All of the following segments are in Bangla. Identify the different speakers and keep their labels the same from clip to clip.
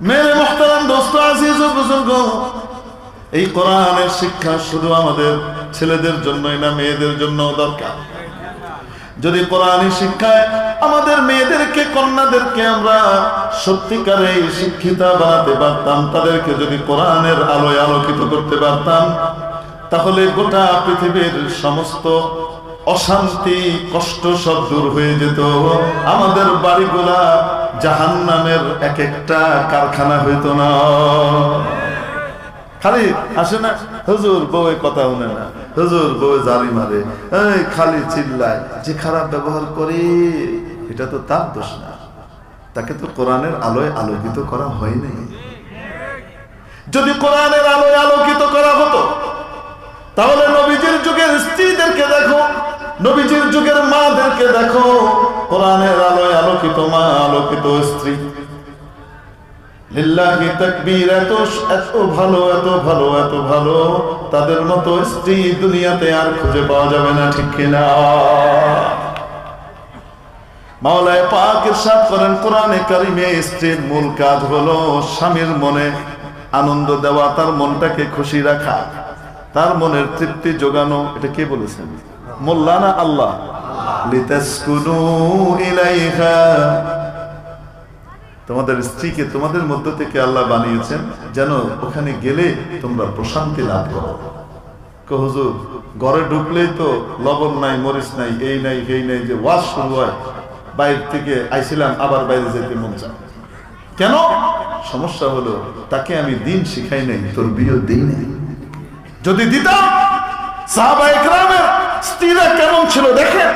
Speaker 1: মেরে মোহতারাম দোস্ত, আজিজ ও বুজুর্গ। এই কোরআনের শিক্ষা শুধু আমাদের ছেলেদের জন্যই না, মেয়েদের জন্য দরকার। যদি কোরআনী শিক্ষায় আমাদের মেয়েদেরকে, কন্যাদেরকে আমরা সত্যিকারে শিক্ষিতা বানাতে পারতাম, তাদেরকে যদি কোরআনের আলোয় আলোকিত করতে পারতাম, তাহলে গোটা পৃথিবীর সমস্ত অশান্তি, কষ্ট সব দূর হয়ে যেত। আমাদের বাড়িগুলা জাহান নামের এক একটা কারখানা হইতো না। খালি আসে না, হুজুর বউ কথা শুনে না, হুজুর বউ জারি মারে, এই খালি চিল্লায়, যে খারাপ ব্যবহার করে, এটা তো তার দোষ না। তাকে তো কোরআনের আলোয় আলোকিত করা হয় নাই। যদি কোরআনের আলোয় আলোকিত করা হতো, তাহলে নবীজির যুগের স্ত্রীদেরকে দেখো, নবীজির যুগের মাদেরকে দেখো। কোরআনের আলোয় আলোকিত মা, আলোকিত স্ত্রী। স্ত্রীর মূল কাজ হলো স্বামীর মনে আনন্দ দেওয়া, তার মনটাকে খুশি রাখা, তার মনের তৃপ্তি যোগানো এটা কে বলেছেন? মোল্লানা আল্লাহ। তোমাদের স্ত্রীকে তোমাদের মধ্য থেকে আল্লাহ বানিয়েছেন, যেন ওখানে গেলে তোমরা প্রশান্তি লাভ করো। ঘরে ঢুকলেই তো লবণ নাই, মরিচ নাই, এই নাই এই নাই, যে ওয়াজ শুরু হয়, বাইরে থেকে আইছিলাম, আবার বাইরে যেতে মন চায়। কেন? সমস্যা হলো, তাকে আমি দিন শিখাই নাই, তোর বিয়ে দিই নাই। যদি দিতাম সাহাবা একরামের স্ত্রীরা কেমন ছিল দেখেন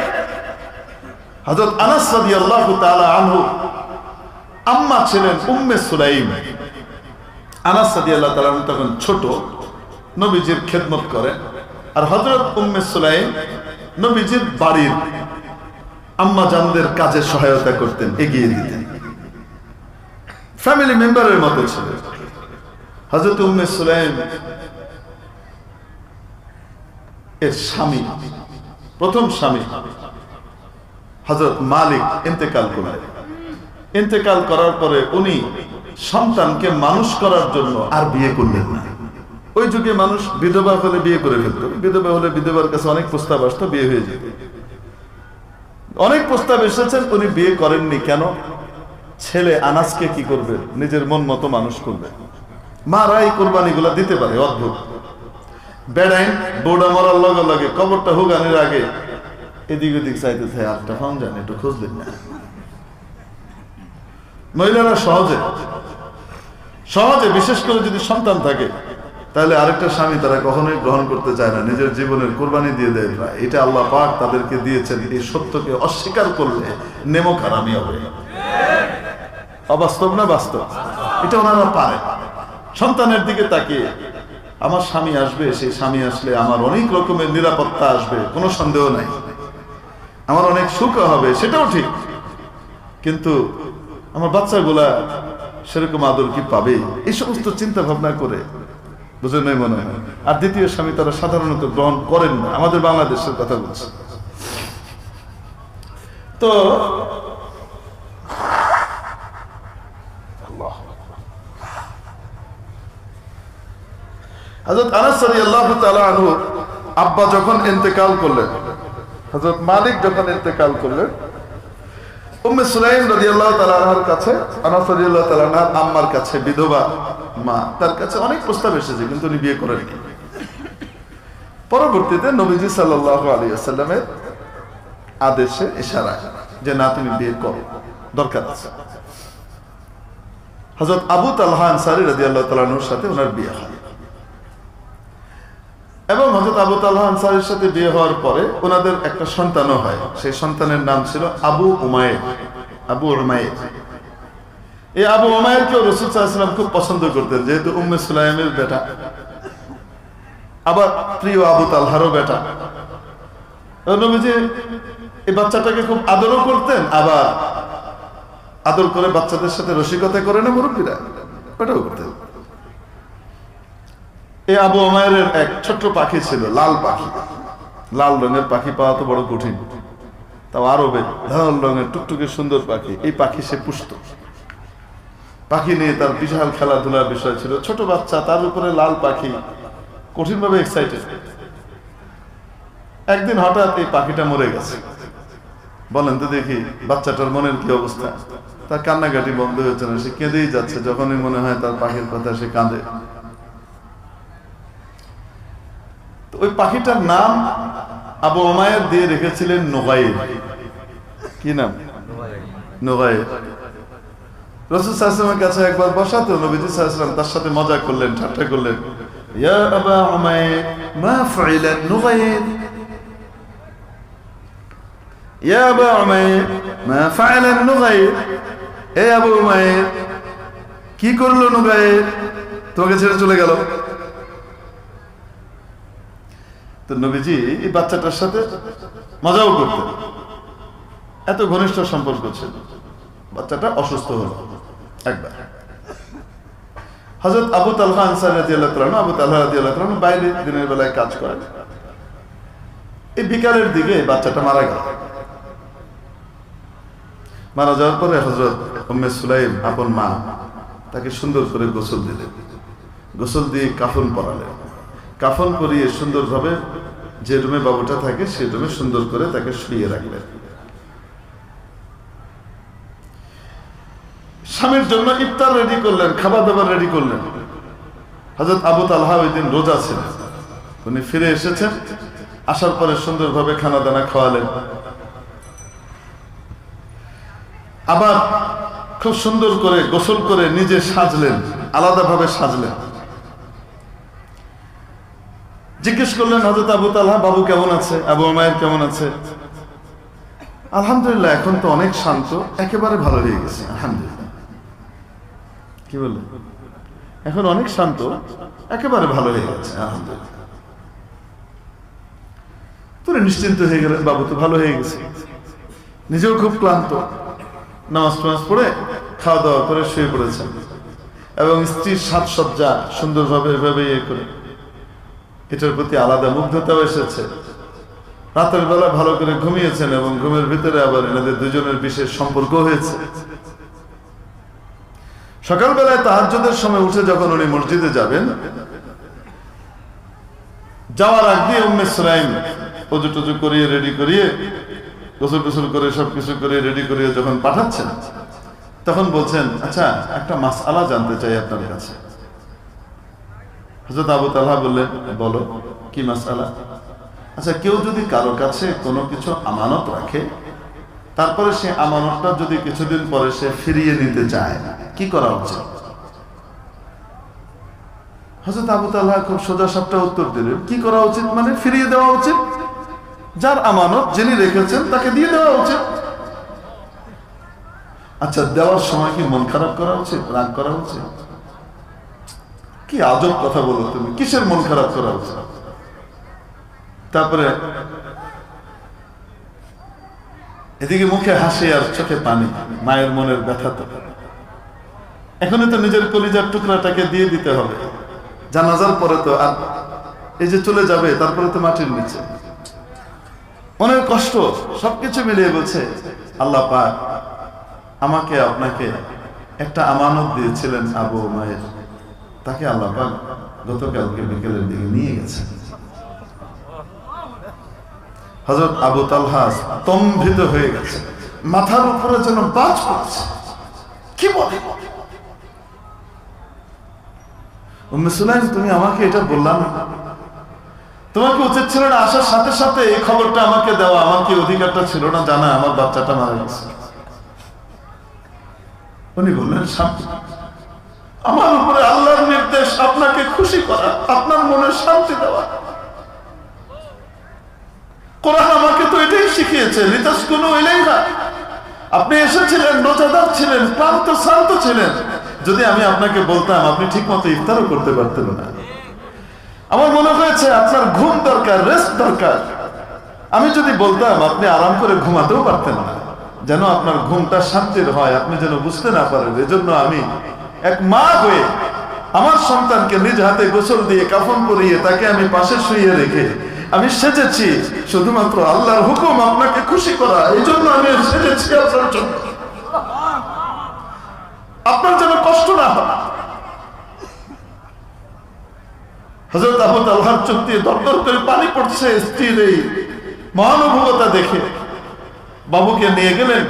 Speaker 1: হযরত আনাস রাদিয়াল্লাহু তাআলা আনহু আম্মা ছিলেন উম্মে সুলাইম। আনাস তাআলা আনহু তখন ছোট, নবীজির খেদমত করেন আর হযরত উম্মে সুলাইম নবীজির বাড়ির আম্মা জানদের কাজে সহায়তা করতেন, এগিয়ে দিতেন। ফ্যামিলি মেম্বারের মতো ছিলেন হযরত উম্মে সুলাইম এর স্বামী, প্রথম স্বামী। হজরত মালিক ইন্তেকাল করলেন। ইন্তেকাল করার পরে উনি সন্তানকে মানুষ করার জন্য আর বিয়ে করলেন না। ওই যুগে মানুষ বিধবা হলে বিয়ে করে ফেলত। বিধবা হলে বিধবার কাছে অনেক প্রস্তাব আসতো, বিয়ে হয়ে যেত। অনেক প্রস্তাব এসেছেন উনি বিয়ে করেননি কেন? ছেলে আনাজকে কি করবে? নিজের মন মতো মানুষ করবে। মারা কোরবানি গুলা দিতে পারে অদ্ভুত। বেড়াইন বৌডা মরার লগে লগে কবরটা হুগানের আগে এদিক ওদিক চাইতে থাকে আটটা ফাউন জান একটু খুঁজলেন না। মহিলারা সহজে সহজে বিশেষ করে যদি সন্তান থাকে, তাহলে আরেকটা স্বামী তারা কখনোই গ্রহণ করতে চায় না, নিজের জীবনের কোরবানি দিয়ে দেয় প্রায় এটা আল্লাহ পাক তাদেরকে দিয়েছেন, এই সত্যকে অস্বীকার করলে নেমো খারামি হবে। অবাস্তব না বাস্তব? এটা ওনারা পারে। সন্তানের দিকে তাকিয়ে, আমার স্বামী আসবে, সেই স্বামী আসলে আমার অনেক রকমের নিরাপত্তা আসবে, কোনো সন্দেহ নাই। আমার অনেক সুখ হবে, সেটাও ঠিক। কিন্তু আমার বাচ্চাগুলা সেরকম আদর কি পাবে? এই সমস্ত চিন্তা ভাবনা করে বুঝে নেই মনে হয়? আর দ্বিতীয় স্বামী তারা সাধারণত গ্রহণ করেন না, আমাদের বাংলাদেশের কথা বলছে। তো আব্বা যখন ইন্তেকাল করলেন হজরত মালিক যখন ইন্তেকাল করলেন, উম্মে সুলাইম কাছে, আনাস আম্মার কাছে, বিধবা মা, তার কাছে অনেক প্রস্তাব এসেছে, কিন্তু উনি বিয়ে পরবর্তীতে নবীজি সাল্লাল্লাহু আলাইহি ওয়াসাল্লামের আদেশে ইশারায় যে, না, তুমি বিয়ে করো, দরকার আছে। হযরত আবু তালহা আনসারী রাদিয়াল্লাহু তাআলা আনহুর সাথে ওনার বিয়ে হয়। এবং হজরত আবু তাল্লাহ আনসারের সাথে বিয়ে হওয়ার পরে ওনাদের একটা সন্তানও হয়। সেই সন্তানের নাম ছিল আবু উমায়ের। আবু উমায়ের। এই আবু উমায়েরকেও রসুল সাল্লাম খুব পছন্দ করতেন, যেহেতু উম্মে সুলাইমের বেটা। আবার প্রিয় আবু তালহারও বেটা। নবীজি, এই বাচ্চাটাকে খুব আদরও করতেন, আবার আদর করে বাচ্চাদের সাথে রসিকতা করে না মুরব্বীরা। ওটাও করতেন। এই আবু আমায়ের এক ছোট্ট পাখি ছিল, লাল পাখি। লাল রঙের পাখি পাওয়া তো বড় কঠিন। তাও আরবে লাল রঙের, টুকটুকে সুন্দর পাখি। এই পাখি সে পুষত পাখি নিয়ে তার বিশাল খেলাধুলার বিষয় ছিল। ছোট বাচ্চা, তার উপরে লাল পাখি। কঠিনভাবে এক্সাইটেড একদিন হঠাৎ এই পাখিটা মরে গেছে। বলেন তো দেখি, বাচ্চাটার মনের কি অবস্থা? তার কান্নাকাটি বন্ধ হয়েছে না? সে কেঁদেই যাচ্ছে। যখনই মনে হয় তার পাখির কথা সে কাঁদে তো ওই পাখিটার নাম আবু ওমায়ের দিয়ে রেখেছিলেন নোগাইর কি নাম? নোগাইর রসুল সাহসালামের কাছে একবার নবীজি সাহসালাম তার সাথে মজা করলেন, ঠাট্টা করলেন। মা মা কি করল নুগাইর তোমাকে ছেড়ে চলে গেল। তো নবীজি এই বাচ্চাটার সাথে মজাও করতেন। এত ঘনিষ্ঠ সম্পর্ক ছিল। বাচ্চাটা অসুস্থ হলো। একবার। হজরত আবু তালহা আবু তালহা বাইরে দিনের বেলায় কাজ করেন। এই বিকালের দিকে বাচ্চাটা মারা গেল। মারা যাওয়ার পরে হজরত উম্মে সুলাইম আপন মা তাকে সুন্দর করে গোসল দিলেন। গোসল দিয়ে কাফন পরালেন। কাফন পরিয়ে সুন্দরভাবে যে রুমে বাবুটা থাকে সেই রুমে সুন্দর করে তাকে শুয়ে রাখলেন স্বামীর জন্য ইফতার রেডি করলেন খাবার দাবার রেডি করলেন। হজরত আবু তালহা ওই দিন রোজা ছিলেন। উনি ফিরে এসেছেন, আসার পরে সুন্দরভাবে খানা দানা খাওয়ালেন। আবার খুব সুন্দর করে গোসল করে নিজে সাজলেন, আলাদাভাবে সাজলেন। জিজ্ঞেস করলেন হজরত আবু তালহা, বাবু কেমন আছে? আবু মায়ের কেমন আছে? আলহামদুলিল্লাহ, এখন তো অনেক শান্ত, একেবারে ভালো হয়ে গেছে কি বললেন? এখন অনেক শান্ত, একেবারে ভালো হয়ে গেছে, আলহামদুলিল্লাহ। তোরা নিশ্চিন্ত হয়ে গেলেন বাবু, তো ভালো হয়ে গেছে। নিজেও খুব ক্লান্ত। নামাজ টামাজ পড়ে খাওয়া দাওয়া করে শুয়ে পড়েছেন এবং স্ত্রীর সাজসজ্জা সুন্দরভাবে, এভাবে ইয়ে করে এটার প্রতি আলাদা মুগ্ধতাও এসেছে। রাতের বেলা ভালো করে ঘুমিয়েছেন এবং ঘুমের ভিতরে আবার এনাদের দুজনের বিশেষ সম্পর্ক হয়েছে। সকালবেলায় তাহাজ্জুদের সময় উঠে যখন উনি মসজিদে যাবেন, যাওয়ার আগ দিয়ে উম্মে সুলাইম অজু টজু করিয়ে রেডি করিয়ে, গোসল গোসল করে, সবকিছু করে রেডি করিয়ে যখন পাঠাচ্ছেন, তখন বলছেন আচ্ছা একটা মাস আলা জানতে চাই আপনার কাছে। হজরত আবু তালহা বললেন, বলো, কি মাস আলা আচ্ছা কেউ যদি কারও কাছে কোনো কিছু আমানত রাখে, তারপরে সে আমানতটা যদি কিছুদিন পরে সে ফিরিয়ে নিতে চায়, কি করা উচিত? হজরত আবু তাল্লাহ খুব সোজা সাপটা উত্তর দিলেন, কি করা উচিত? মানে ফিরিয়ে দেওয়া উচিত? যার আমানত যিনি রেখেছেন, তাকে দিয়ে দেওয়া উচিত। আচ্ছা দেওয়ার সময় কি মন খারাপ করা উচিত, রাগ করা উচিত? কি আজব কথা বলো তুমি? কিসের মন খারাপ করা তারপরে এদিকে মুখে হাসি আর চোখে পানি, মায়ের মনের ব্যথা তো। এখনই তো নিজের কলিজার টুকরাটাকে দিয়ে দিতে হবে। জানাজার পরে তো আর এই যে চলে যাবে, তারপরে তো মাটির নিচে। অনেক কষ্ট, সবকিছু মিলিয়ে বলছে, আল্লাহ পাক আমাকে আপনাকে একটা আমানত দিয়েছিলেন আবু মায়ের তাকে আল্লাহ পাক গতকালকে বিকেলের দিকে নিয়ে গেছে। হজরত আবু তালহা স্তম্ভিত হয়ে গেছে। মাথার উপরে যেন বাজ পড়ছে। কি বলে? উম্মে সুলাইম, তুমি আমাকে এটা বললাম তোমাকে উচিত ছিল না আসার সাথে সাথে এই খবরটা আমাকে দেওয়া। আমার কি অধিকারটা ছিল না? জানা, আমার বাচ্চাটা মারা গেছে। উনি বললেন শান্তি আমার উপরে আল্লাহর নির্দেশ আপনাকে খুশি করা, আপনার মনে শান্তি দেওয়া। কোরআন আমাকে তো এটাই শিখিয়েছে লিতাস কোন ইলাইহা। আপনি এসেছিলেন, রোজাদার ছিলেন, ক্লান্ত শান্ত ছিলেন। যদি আমি আপনাকে বলতাম, আপনি ঠিক মতো ইফতারও করতে পারতেন না। আমার মনে হয়েছে, আপনার ঘুম দরকার রেস্ট দরকার। আমি যদি বলতাম, আপনি আরাম করে ঘুমাতেও পারতেন না। যেন আপনার ঘুমটা শান্তির হয়, আপনি যেন বুঝতে না পারেন, এজন্য আমি এক মা হয়ে আমার সন্তানকে নিজ হাতে গোসল দিয়ে কাফন পরিয়ে তাকে আমি পাশে শুয়ে রেখে আমি সেজেছি, শুধুমাত্র আল্লাহর হুকুম আপনাকে খুশি করা, এই জন্য আমি সেজেছি আপনার জন্য। আপনার যেন কষ্ট না হয়। হজরত আহমদ আল্লাহর চোখ দিয়ে দরদর করে পানি পড়ছে স্ত্রীর এই মহানুভবতা দেখে। বাবুকে নিয়ে গেলেন,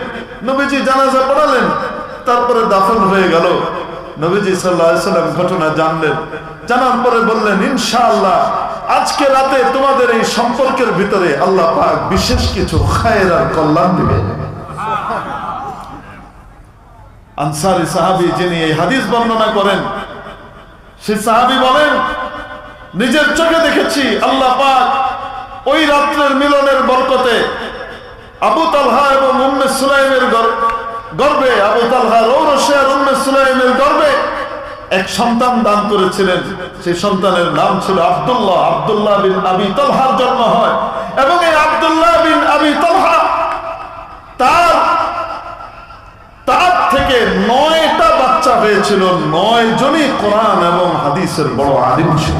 Speaker 1: নবীজি জানাজা পড়ালেন, তারপরে দাফন হয়ে গেল। নবীজি সাল্লাম ঘটনা জানলেন। জানার পরে বললেন, ইনশাআল্লাহ, আজকে রাতে তোমাদের এই সম্পর্কের ভিতরে আল্লাহ পাক বিশেষ কিছু খায়ের আর কল্যাণ দিবে আনসারি সাহাবি যিনি এই হাদিস বর্ণনা করেন সেই সাহাবি বলেন, নিজের চোখে দেখেছি আল্লাহ পাক ওই রাত্রের মিলনের বরকতে আবু তালহা এবং উম্মে সুলাইমের গর্বে, আবু আর উম্মে সুলাইমের গর্বে এক সন্তান দান করেছিলেন। সেই সন্তানের নাম ছিল আব্দুল্লাহ। আব্দুল্লাহ বিন আবি তালহার জন্ম হয়। এবং এই আব্দুল্লাহ বিন আবি তালহা তার তার থেকে নয়টা বাচ্চা হয়েছিল। নয় জনই কোরআন এবং হাদিসের বড় আলিম ছিল।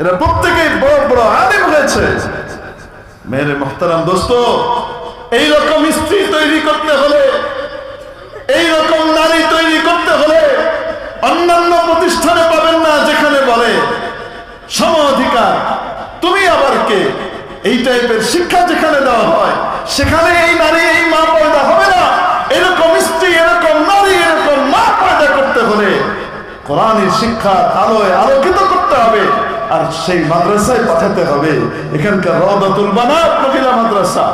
Speaker 1: এরা প্রত্যেকেই বড় বড় আলিম হয়েছে। মেরে মোহতারাম, দোস্ত এই রকম স্ত্রী তৈরি করতে হলে এই রকম নারী তৈরি করতে হলে অন্যান্য প্রতিষ্ঠানে পাবেন না যেখানে বলে সম অধিকার তুমি আবার কে? এই টাইপের শিক্ষা যেখানে দেওয়া হয়, সেখানে এই নারী, এই মা পয়দা হবে না। এরকম স্ত্রী, এরকম নারী, এরকম মা পয়দা করতে হলে কোরআনের শিক্ষা আলোয় আলোকিত করতে হবে, আর সেই মাদ্রাসায় পাঠাতে হবে। এখানকার রদাতুল বানাত মহিলা মাদ্রাসা,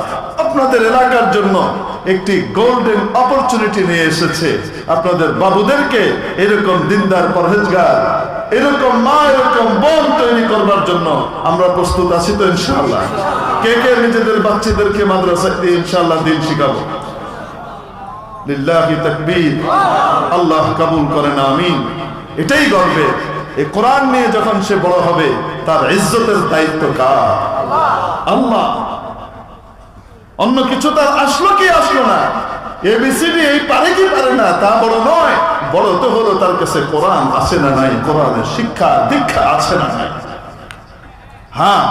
Speaker 1: আপনাদের এলাকার জন্য একটি গোল্ডেন অপরচুনিটি নিয়ে এসেছে। আপনাদের বাবুদেরকে এরকম দিনদার পরহেজগার, এরকম মা, এরকম বোন তৈরি করবার জন্য আমরা প্রস্তুত আছি তো ইনশাআল্লাহ। কে কে নিজেদের বাচ্চাদেরকে মাদ্রাসায় দিয়ে ইনশাআল্লাহ দিন শিখাবো? লিল্লাহি তাকবীর। আল্লাহ কবুল করেন, আমিন। এটাই গর্বে। এই কোরআন নিয়ে যখন সে বড় হবে, তার ইজ্জতের দায়িত্ব কার? আল্লাহ অন্য কিছু তার আসলো কি আসলো না? এবিসিডি এই পারে কি পারে না? তা বড় নয়। বড় তো হলো তার কাছে কোরআন আছে না নাই? কোরআনের শিক্ষা, দীক্ষা আছে না নাই? হ্যাঁ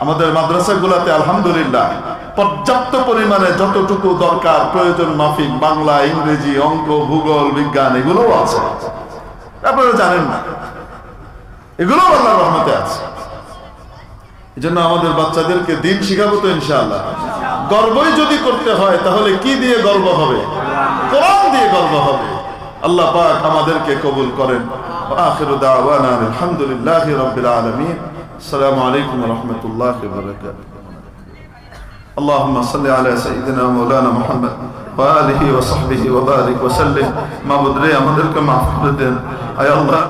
Speaker 1: আমাদের মাদ্রাসাগুলোতে আলহামদুলিল্লাহ পর্যাপ্ত পরিমাণে যতটুকু দরকার প্রয়োজন মাফিক, বাংলা, ইংরেজি, অঙ্ক, ভূগোল, বিজ্ঞান, এগুলোও আছে। আপনারা জানেন না। এগুলো আল্লাহ রহমতে আছে। এই জন্য আমাদের বাচ্চাদেরকে দিন শিখাবো তো ইনশাআল্লাহ। গর্বই যদি করতে হয় তাহলে কি দিয়ে গর্ব হবে কোরআন দিয়ে গর্ব হবে আল্লাহ পাক আমাদেরকে কবুল করেন আখিরু দাওয়ানা আলহামদুলিল্লাহি রাব্বিল আলামিন আসসালামু আলাইকুম ওয়া রাহমাতুল্লাহি ওয়া বারাকাতুহু اللهم صل على سيدنا مولانا محمد وآله وصحبه وبارك وسلم ما بدري আমাদেরকে মাফ করে দেন আয় আল্লাহ